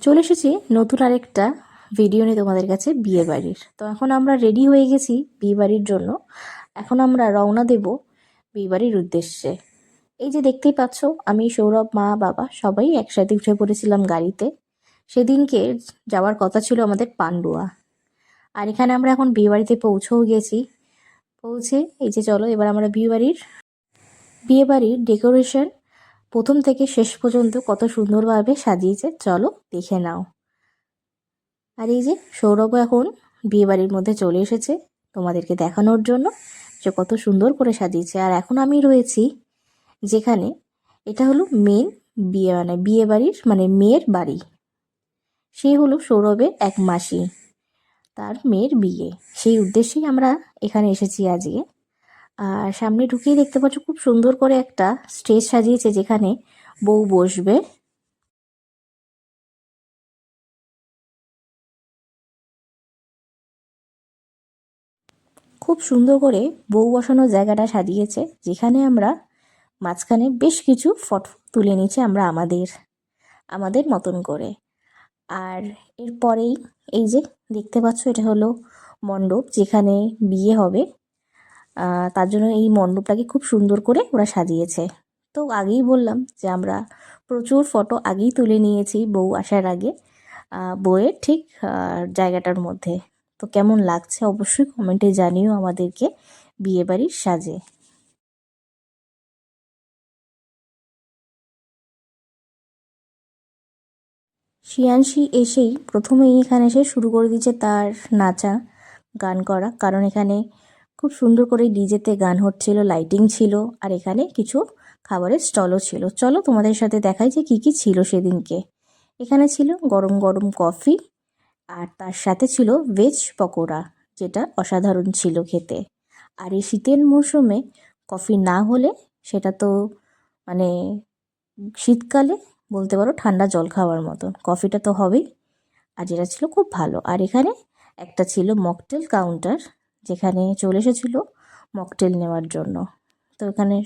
চলে এসেছি নতুন আরেকটা ভিডিও নিয়ে তোমাদের কাছে বিয়ে বাড়ির। তো এখন আমরা রেডি হয়ে গেছি বিয়ে বাড়ির জন্য। এখন আমরা রওনা দেব বিয়ে বাড়ির উদ্দেশ্যে। এই যে দেখতেই পাচ্ছ, আমি, সৌরভ, মা, বাবা সবাই একসাথে উঠে পড়েছিলাম গাড়িতে। সেদিনকে যাওয়ার কথা ছিল আমাদের পান্ডুয়া। আর এখানে আমরা এখন বিয়ে বাড়িতে পৌঁছেও গেছি। পৌঁছে এই যে চলো, এবার আমরা বিয়ে বাড়ির বিয়ে বাড়ির ডেকোরেশন প্রথম থেকে শেষ পর্যন্ত কত সুন্দরভাবে সাজিয়েছে, চলো দেখে নাও। আর এই যে সৌরভ এখন বিয়েবাড়ির মধ্যে চলে এসেছে তোমাদেরকে দেখানোর জন্য যে কত সুন্দর করে সাজিয়েছে। আর এখন আমি রয়েছি যেখানে এটা হলো মেন বিয়ে মানে বিয়ে বাড়ির মানে মেয়ের বাড়ি। সে হলো সৌরভের এক মাসি, তার মেয়ের বিয়ে। সেই উদ্দেশ্যেই আমরা এখানে এসেছি আজকে। আর সামনে ঢুকিয়ে দেখতে পাচ্ছ খুব সুন্দর করে একটা স্টেজ সাজিয়েছে যেখানে বউ বসবে। খুব সুন্দর করে বউ বসানোর জায়গাটা সাজিয়েছে, যেখানে আমরা মাঝখানে বেশ কিছু ফটো তুলে নিচ্ছে আমরা আমাদের আমাদের মতন করে। আর এরপরেই এই যে দেখতে পাচ্ছ এটা হলো মণ্ডপ, যেখানে বিয়ে হবে। তার জন্য এই মণ্ডপটাকে খুব সুন্দর করে ওরা সাজিয়েছে। তো আগেই বললাম যে আমরা প্রচুর ফটো আগেই তুলে নিয়েছি বউ আসার আগে আহ, বউয়ের ঠিক জায়গাটার মধ্যে। তো কেমন লাগছে অবশ্যই কমেন্টে জানিও আমাদেরকে বিয়েবাড়ির সাজে। শিয়ানশি এসেই প্রথমেই এখানে এসে শুরু করে দিয়েছে তার নাচা গান করা। কারণ এখানে খুব সুন্দর করে ডিজেতে গান হচ্ছিল লাইটিং ছিল, আর এখানে কিছু খাবারের স্টলও ছিল। চলো তোমাদের সাথে দেখাই যে কী কী ছিল সেদিনকে। এখানে ছিল গরম গরম কফি আর তার সাথে ছিল ভেজ পকোড়া, যেটা অসাধারণ ছিল খেতে। আর এই শীতের মরশুমে কফি না হলে সেটা তো মানে শীতকালে বলতে পারো ঠান্ডা জল খাওয়ার মতন। কফিটা তো হবেই, আর যেটা ছিল খুব ভালো। আর এখানে একটা ছিল মকটেল কাউন্টার যেখানে চলে এসেছিল মকটেল নেওয়ার জন্য। তো এখানে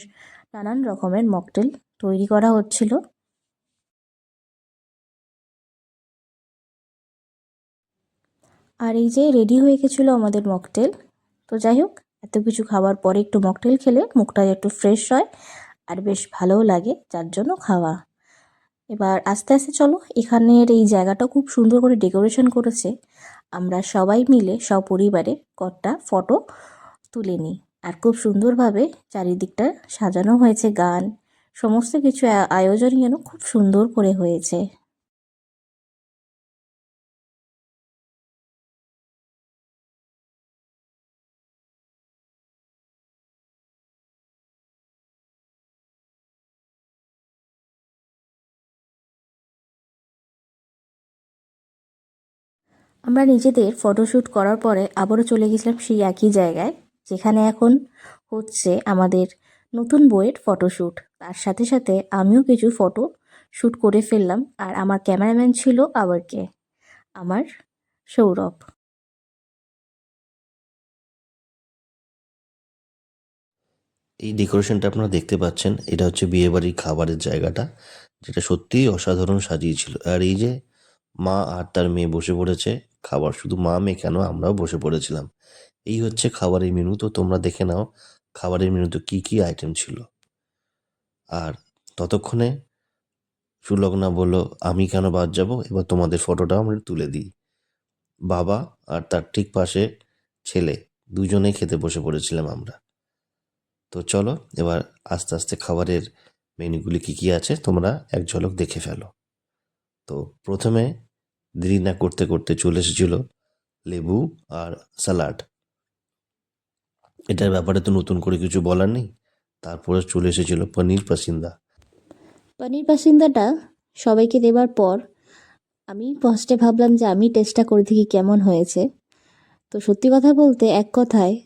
নানান রকমের মকটেল তৈরি করা হচ্ছিল। আর এই যে রেডি হয়ে গেছিল আমাদের মকটেল, তো যাই হোক, এত কিছু খাওয়ার পরে একটু মকটেল খেলে মুখটা একটু ফ্রেশ হয় আর বেশ ভালোও লাগে, যার জন্য খাওয়া। এবার আস্তে আস্তে চলো, এখানের এই জায়গাটা খুব সুন্দর করে ডেকোরেশন করেছে। আমরা সবাই মিলে সপরিবারে কটা ফটো তুলে নিই। আর খুব সুন্দরভাবে চারিদিকটা সাজানো হয়েছে, গান, সমস্ত কিছু আয়োজন যেন খুব সুন্দর করে হয়েছে। আমরা নিজেদের ফটোশ্যুট করার পরে আবারও চলে গেছিলাম সেই একই জায়গায়, যেখানে এখন হচ্ছে আমাদের নতুন বইয়ের ফটোশ্যুট তার সাথে সাথে আমিও কিছু ফটো শ্যুট করে ফেললাম, আর আমার ক্যামেরাম্যান ছিল আবার কে আমার সৌরভ। এই ডেকোরেশনটা আপনারা দেখতে পাচ্ছেন, এটা হচ্ছে বিয়েবাড়ির খাবারের জায়গাটা, যেটা সত্যিই অসাধারণ সাজিয়েছিল। আর এই যে মা আর তার মেয়ে বসে পড়েছে খাবার শুধু মা, মেয়ে কেন? আমরাও বসে পড়েছিলাম। এই হচ্ছে খাবারের মেনু তো তোমরা দেখে নাও খাবারের মেনুতে কি কি আইটেম ছিল। আর ততক্ষণে সুলগ্না বলল, আমি কেন বাদ যাব? এবার তোমাদের ফটোটা আমরা তুলে দিই। বাবা আর তার ঠিক পাশে ছেলে, দুজনেই খেতে বসে পড়েছিলাম আমরা। তো চলো, এবার আস্তে আস্তে খাবারের মেনুগুলি কী কী আছে তোমরা এক ঝলক দেখে ফেলো। তো প্রথমে দেরি না করতে করতে চলে এসেছিল লেবু আর স্যালাড। এটার ব্যাপারে তো নতুন করে কিছু বলার নেই। তারপরে চলে এসেছিল পনির পাসিন্দা। পনির পাসিন্দাটা সবাইকে দেবার পর আমি ফার্স্টে ভাবলাম যে আমি টেস্টটা করে দেখি কেমন হয়েছে। তো সত্যি কথা বলতে এক কথায়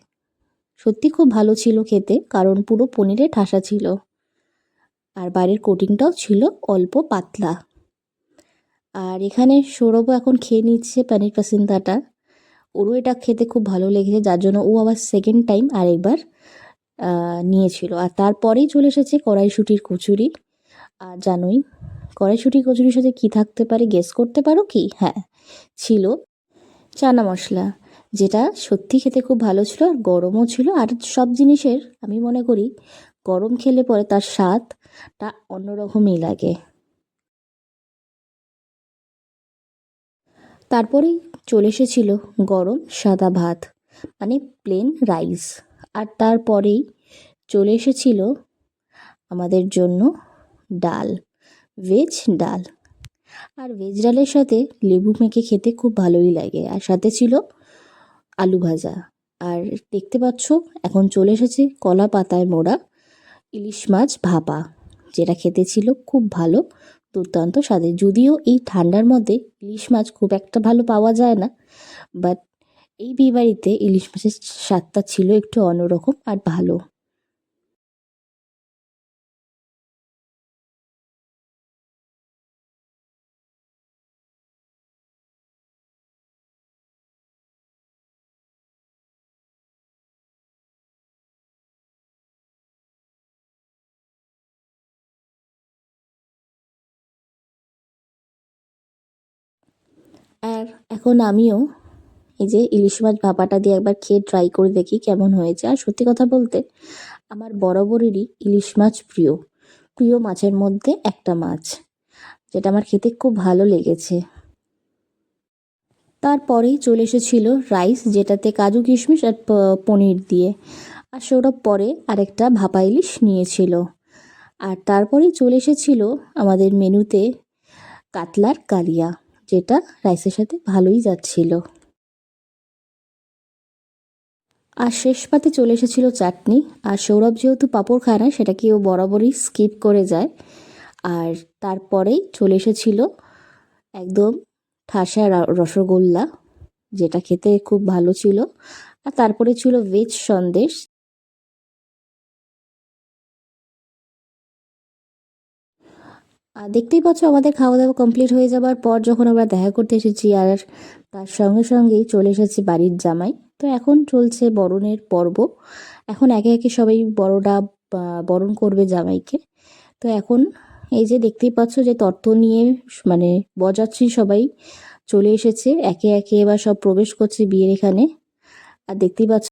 সত্যি খুব ভালো ছিল খেতে, কারণ পুরো পনিরে ঠাসা ছিল। আর বাইরের কোটিংটাও ছিল অল্প পাতলা। আর এখানে সৌরভও এখন খেয়ে নিচ্ছে পনির পাসিন্দাটা। ওরও এটা খেতে খুব ভালো লেগেছে, যার জন্য ও আবার সেকেন্ড টাইম আরেকবার নিয়েছিল। আর তারপরেই চলে এসেছে কড়াইশুটির কচুরি। আর জানোই কড়াইশুঁটি কচুরির সাথে কি থাকতে পারে গেস করতে পারো কি? হ্যাঁ ছিল চানা মশলা, যেটা সত্যি খেতে খুব ভালো ছিল আর গরমও ছিল। আর সব জিনিসের, আমি মনে করি, গরম খেলে পরে তার স্বাদটা অন্যরকমই লাগে। তারপরেই চলে এসেছিল গরম সাদা ভাত মানে প্লেন রাইস আর তারপরেই চলে এসেছিল আমাদের জন্য ডাল ভেজ ডাল। আর ভেজ ডালের সাথে লেবু মেখে খেতে খুব ভালোই লাগে। আর সাথে ছিল আলু ভাজা। আর দেখতে পাচ্ছ, এখন চলে এসেছে কলা পাতায় মোড়া ইলিশ মাছ ভাপা, যেটা খেতে ছিল খুব ভালো দুর্দান্ত স্বাদের। যদিও এই ঠান্ডার মধ্যে ইলিশ মাছ খুব একটা ভালো পাওয়া যায় না বাট এই বিয়েবাড়িতে ইলিশ মাছের স্বাদটা ছিল একটু অন্যরকম আর ভালো। আর এখন আমিও এই যে ইলিশ মাছ ভাপাটা দিয়ে একবার খেয়ে ট্রাই করে দেখি কেমন হয়েছে। আর সত্যি কথা বলতে, আমার বরাবরেরই ইলিশ মাছ প্রিয়। প্রিয় মাছের মধ্যে একটা মাছ, যেটা আমার খেতে খুব ভালো লেগেছে। তারপরেই চলে এসেছিল রাইস যেটাতে কাজু কিশমিশ আর পনির দিয়ে। আর সৌরভ পরে আরেকটা ভাপা ইলিশ নিয়েছিল। আর তারপরেই চলে এসেছিল আমাদের মেনুতে কাতলার কালিয়া। যেটা রাইসের সাথে ভালোই যাচ্ছিল। আর শেষ পাতে চলে এসেছিল চাটনি। আর সৌরভ যেহেতু পাঁপড় খায় না, সেটাকে ও বরাবরই স্কিপ করে যায়। আর তারপরেই চলে এসেছিল একদম ঠাসা রসগোল্লা, যেটা খেতে খুব ভালো ছিল। আর তারপরে ছিল ভেজ সন্দেশ আর দেখতেই পাচ্ছ আমাদের খাওয়া দাওয়া কমপ্লিট হয়ে যাবার পর যখন আমরা দেখা করতে এসেছি আর তার সঙ্গে সঙ্গেই চলে এসেছি বাড়ির জামাই। তো এখন চলছে বরণের পর্ব। এখন একে একে সবাই বড়রা বরণ করবে জামাইকে। তো এখন এই যে দেখতেই পাচ্ছ যে তত্ত্ব নিয়ে মানে বজাচ্ছি সবাই চলে এসেছে। একে একে এবার সব প্রবেশ করছে বিয়ের এখানে। আর দেখতেই পাচ্ছ